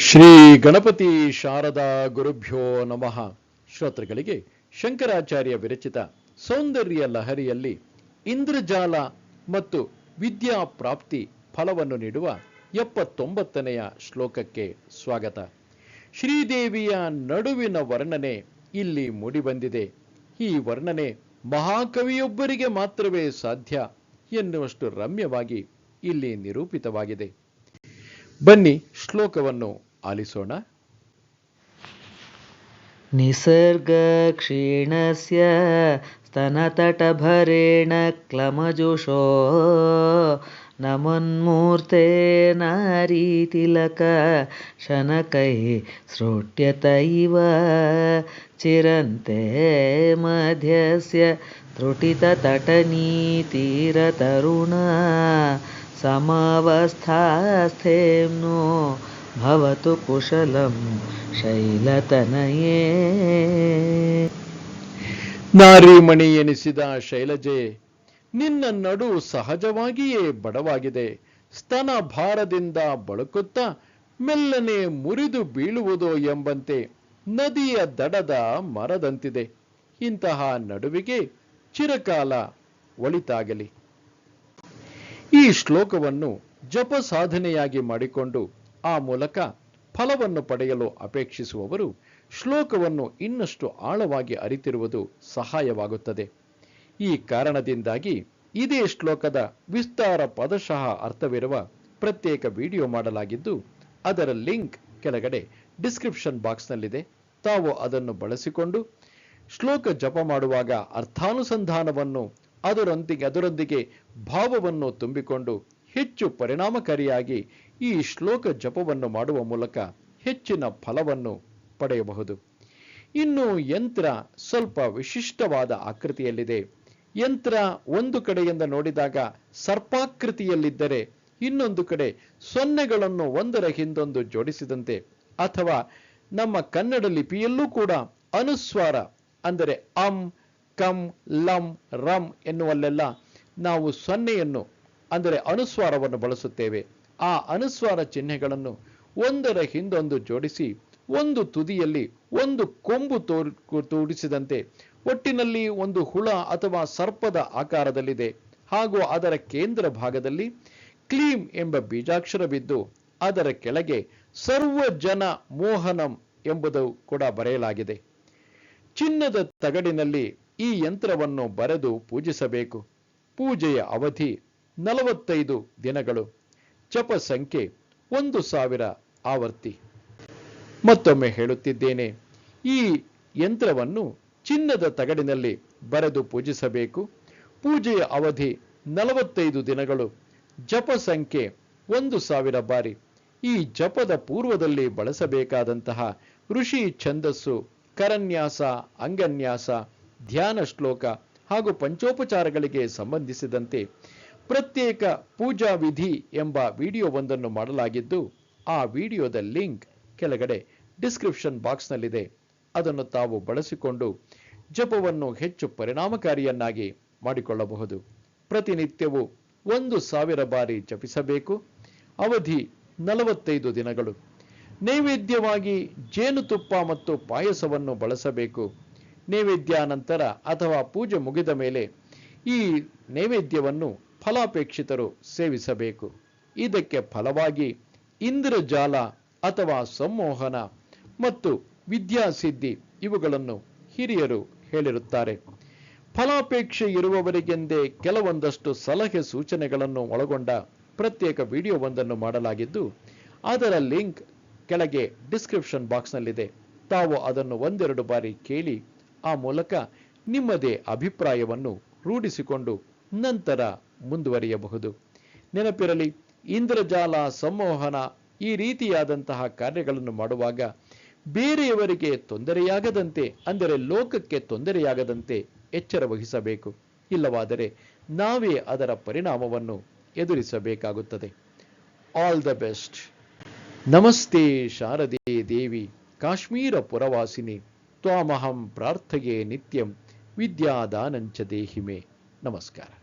ಶ್ರೀ ಗಣಪತಿ ಶಾರದಾ ಗುರುಭ್ಯೋ ನಮಃ. ಶ್ರೋತೃಗಳಿಗೆ ಶಂಕರಾಚಾರ್ಯ ವಿರಚಿತ ಸೌಂದರ್ಯ ಲಹರಿಯಲ್ಲಿ ಇಂದ್ರಜಾಲ ಮತ್ತು ವಿದ್ಯಾ ಪ್ರಾಪ್ತಿ ಫಲವನ್ನು ನೀಡುವ ಎಪ್ಪತ್ತೊಂಬತ್ತನೆಯ ಶ್ಲೋಕಕ್ಕೆ ಸ್ವಾಗತ. ಶ್ರೀದೇವಿಯ ನಡುವಿನ ವರ್ಣನೆ ಇಲ್ಲಿ ಮೂಡಿಬಂದಿದೆ. ಈ ವರ್ಣನೆ ಮಹಾಕವಿಯೊಬ್ಬರಿಗೆ ಮಾತ್ರವೇ ಸಾಧ್ಯ ಎನ್ನುವಷ್ಟು ರಮ್ಯವಾಗಿ ಇಲ್ಲಿ ನಿರೂಪಿತವಾಗಿದೆ. ಬನ್ನಿ ಶ್ಲೋಕವನ್ನು आलिसोण निसर्गक्षीणस्य स्तनतटभरेण क्लमजुषो नमुन्मूर्ते नारीतिलक शनकैः सृट्यतैव चिरन्ते मध्यस्य त्रुटिततटनीतीरतरुणा समवस्थास्थेम्नो भवतु कुशलं शैलतनये ನಾರಿಮಣಿ ಎನಿಸಿದ ಶೈಲಜೆ ನಿನ್ನ ನಡು ಸಹಜವಾಗಿಯೇ ಬಡವಾಗಿದೆ ಸ್ತನ ಭಾರದಿಂದ ಬಳಕುತ್ತಾ ಮೆಲ್ಲನೆ ಮುರಿದು ಬೀಳುವುದೋ ಎಂಬಂತೆ ನದಿಯ ದಡದ ಮರದಂತಿದೆ ಇಂತಹ ನಡುವಿಗೆ ಚಿರಕಾಲ ಒಳಿತಾಗಲಿ ಈ ಶ್ಲೋಕವನ್ನು ಜಪ ಸಾಧನೆಯಾಗಿ ಮಾಡಿಕೊಂಡು ಆ ಮೂಲಕ ಫಲವನ್ನು ಪಡೆಯಲು ಅಪೇಕ್ಷಿಸುವವರು ಶ್ಲೋಕವನ್ನು ಇನ್ನಷ್ಟು ಆಳವಾಗಿ ಅರಿತಿರುವುದು ಸಹಾಯವಾಗುತ್ತದೆ. ಈ ಕಾರಣದಿಂದಾಗಿ ಇದೇ ಶ್ಲೋಕದ ವಿಸ್ತಾರ ಪದಶಃ ಅರ್ಥವಿರುವ ಪ್ರತ್ಯೇಕ ವಿಡಿಯೋ ಮಾಡಲಾಗಿದ್ದು, ಅದರ ಲಿಂಕ್ ಕೆಳಗಡೆ ಡಿಸ್ಕ್ರಿಪ್ಷನ್ ಬಾಕ್ಸ್ನಲ್ಲಿದೆ. ತಾವು ಅದನ್ನು ಬಳಸಿಕೊಂಡು ಶ್ಲೋಕ ಜಪ ಮಾಡುವಾಗ ಅರ್ಥಾನುಸಂಧಾನವನ್ನು ಅದರೊಂದಿಗೆ ಅದರೊಂದಿಗೆ ಭಾವವನ್ನು ತುಂಬಿಕೊಂಡು ಹೆಚ್ಚು ಪರಿಣಾಮಕಾರಿಯಾಗಿ ಈ ಶ್ಲೋಕ ಜಪವನ್ನು ಮಾಡುವ ಮೂಲಕ ಹೆಚ್ಚಿನ ಫಲವನ್ನು ಪಡೆಯಬಹುದು. ಇನ್ನು ಯಂತ್ರ ಸ್ವಲ್ಪ ವಿಶಿಷ್ಟವಾದ ಆಕೃತಿಯಲ್ಲಿದೆ. ಯಂತ್ರ ಒಂದು ಕಡೆಯಿಂದ ನೋಡಿದಾಗ ಸರ್ಪಾಕೃತಿಯಲ್ಲಿದ್ದರೆ ಇನ್ನೊಂದು ಕಡೆ ಸೊನ್ನೆಗಳನ್ನು ಒಂದರ ಹಿಂದೊಂದು ಜೋಡಿಸಿದಂತೆ ಅಥವಾ ನಮ್ಮ ಕನ್ನಡ ಲಿಪಿಯಲ್ಲೂ ಕೂಡ ಅನುಸ್ವಾರ ಅಂದರೆ ಅಂ, ಕಂ, ಲಂ, ರಂ ಎನ್ನುವಲ್ಲೆಲ್ಲ ನಾವು ಸೊನ್ನೆಯನ್ನು ಅಂದರೆ ಅನುಸ್ವಾರವನ್ನು ಬಳಸುತ್ತೇವೆ. ಆ ಅನುಸ್ವಾರ ಚಿಹ್ನೆಗಳನ್ನು ಒಂದರ ಹಿಂದೊಂದು ಜೋಡಿಸಿ, ಒಂದು ತುದಿಯಲ್ಲಿ ಒಂದು ಕೊಂಬು ತೋರ್ ತೋಡಿಸಿದಂತೆ ಒಟ್ಟಿನಲ್ಲಿ ಒಂದು ಹುಳ ಅಥವಾ ಸರ್ಪದ ಆಕಾರದಲ್ಲಿದೆ. ಹಾಗೂ ಅದರ ಕೇಂದ್ರ ಭಾಗದಲ್ಲಿ ಕ್ಲೀಮ್ ಎಂಬ ಬೀಜಾಕ್ಷರ ಬಿದ್ದು, ಅದರ ಕೆಳಗೆ ಸರ್ವ ಜನ ಮೋಹನಂ ಎಂಬುದು ಕೂಡ ಬರೆಯಲಾಗಿದೆ. ಚಿನ್ನದ ತಗಡಿನಲ್ಲಿ ಈ ಯಂತ್ರವನ್ನು ಬರೆದು ಪೂಜಿಸಬೇಕು. ಪೂಜೆಯ ಅವಧಿ ನಲವತ್ತೈದು ದಿನಗಳು. ಜಪ ಸಂಖ್ಯೆ ಒಂದು ಸಾವಿರ ಆವರ್ತಿ. ಮತ್ತೊಮ್ಮೆ ಹೇಳುತ್ತಿದ್ದೇನೆ, ಈ ಯಂತ್ರವನ್ನು ಚಿನ್ನದ ತಗಡಿನಲ್ಲಿ ಬರೆದು ಪೂಜಿಸಬೇಕು. ಪೂಜೆಯ ಅವಧಿ ನಲವತ್ತೈದು ದಿನಗಳು. ಜಪ ಸಂಖ್ಯೆ ಒಂದು ಸಾವಿರ ಬಾರಿ. ಈ ಜಪದ ಪೂರ್ವದಲ್ಲಿ ಬಳಸಬೇಕಾದಂತಹ ಋಷಿ ಛಂದಸ್ಸು, ಕರನ್ಯಾಸ, ಅಂಗನ್ಯಾಸ, ಧ್ಯಾನ ಶ್ಲೋಕ ಹಾಗೂ ಪಂಚೋಪಚಾರಗಳಿಗೆ ಸಂಬಂಧಿಸಿದಂತೆ ಪ್ರತ್ಯೇಕ ಪೂಜಾ ವಿಧಿ ಎಂಬ ವಿಡಿಯೋವೊಂದನ್ನು ಮಾಡಲಾಗಿದ್ದು, ಆ ವಿಡಿಯೋದ ಲಿಂಕ್ ಕೆಳಗಡೆ ಡಿಸ್ಕ್ರಿಪ್ಷನ್ ಬಾಕ್ಸ್ನಲ್ಲಿದೆ. ಅದನ್ನು ತಾವು ಬಳಸಿಕೊಂಡು ಜಪವನ್ನು ಹೆಚ್ಚು ಪರಿಣಾಮಕಾರಿಯನ್ನಾಗಿ ಮಾಡಿಕೊಳ್ಳಬಹುದು. ಪ್ರತಿನಿತ್ಯವೂ ಒಂದು ಸಾವಿರ ಬಾರಿ ಜಪಿಸಬೇಕು. ಅವಧಿ ನಲವತ್ತೈದು ದಿನಗಳು. ನೈವೇದ್ಯವಾಗಿ ಜೇನುತುಪ್ಪ ಮತ್ತು ಪಾಯಸವನ್ನು ಬಳಸಬೇಕು. ನೈವೇದ್ಯಾನಂತರ ಅಥವಾ ಪೂಜೆ ಮುಗಿದ ಮೇಲೆ ಈ ನೈವೇದ್ಯವನ್ನು ಫಲಾಪೇಕ್ಷಿತರು ಸೇವಿಸಬೇಕು. ಇದಕ್ಕೆ ಫಲವಾಗಿ ಇಂದ್ರಜಾಲ ಅಥವಾ ಸಂಮೋಹನ ಮತ್ತು ವಿದ್ಯಾಸಿದ್ಧಿ ಇವುಗಳನ್ನು ಹಿರಿಯರು ಹೇಳಿರುತ್ತಾರೆ. ಫಲಾಪೇಕ್ಷೆ ಇರುವವರಿಗೆಂದೇ ಕೆಲವೊಂದಷ್ಟು ಸಲಹೆ ಸೂಚನೆಗಳನ್ನು ಒಳಗೊಂಡ ಪ್ರತ್ಯೇಕ ವಿಡಿಯೋವೊಂದನ್ನು ಮಾಡಲಾಗಿದ್ದು, ಅದರ ಲಿಂಕ್ ಕೆಳಗೆ ಡಿಸ್ಕ್ರಿಪ್ಷನ್ ಬಾಕ್ಸ್ನಲ್ಲಿದೆ. ತಾವು ಅದನ್ನು ಒಂದೆರಡು ಬಾರಿ ಕೇಳಿ, ಆ ಮೂಲಕ ನಿಮ್ಮದೇ ಅಭಿಪ್ರಾಯವನ್ನು ರೂಢಿಸಿಕೊಂಡು ನಂತರ ಮುಂದುವರಿಯಬಹುದು. ನೆನಪಿರಲಿ, ಇಂದ್ರಜಾಲ ಸಂವಹನ ಈ ರೀತಿಯಾದಂತಹ ಕಾರ್ಯಗಳನ್ನು ಮಾಡುವಾಗ ಬೇರೆಯವರಿಗೆ ತೊಂದರೆಯಾಗದಂತೆ, ಅಂದರೆ ಲೋಕಕ್ಕೆ ತೊಂದರೆಯಾಗದಂತೆ ಎಚ್ಚರ ವಹಿಸಬೇಕು. ಇಲ್ಲವಾದರೆ ನಾವೇ ಅದರ ಪರಿಣಾಮವನ್ನು ಎದುರಿಸಬೇಕಾಗುತ್ತದೆ. ಆಲ್ ದ ಬೆಸ್ಟ್ ನಮಸ್ತೆ ಶಾರದೆ ದೇವಿ, ಕಾಶ್ಮೀರ ಪುರವಾಸಿನಿ, ತ್ವಾಮಹಂ ಪ್ರಾರ್ಥಗೆ ನಿತ್ಯಂ, ವಿದ್ಯಾದಾನಂಚ ದೇಹಿಮೆ. ನಮಸ್ಕಾರ.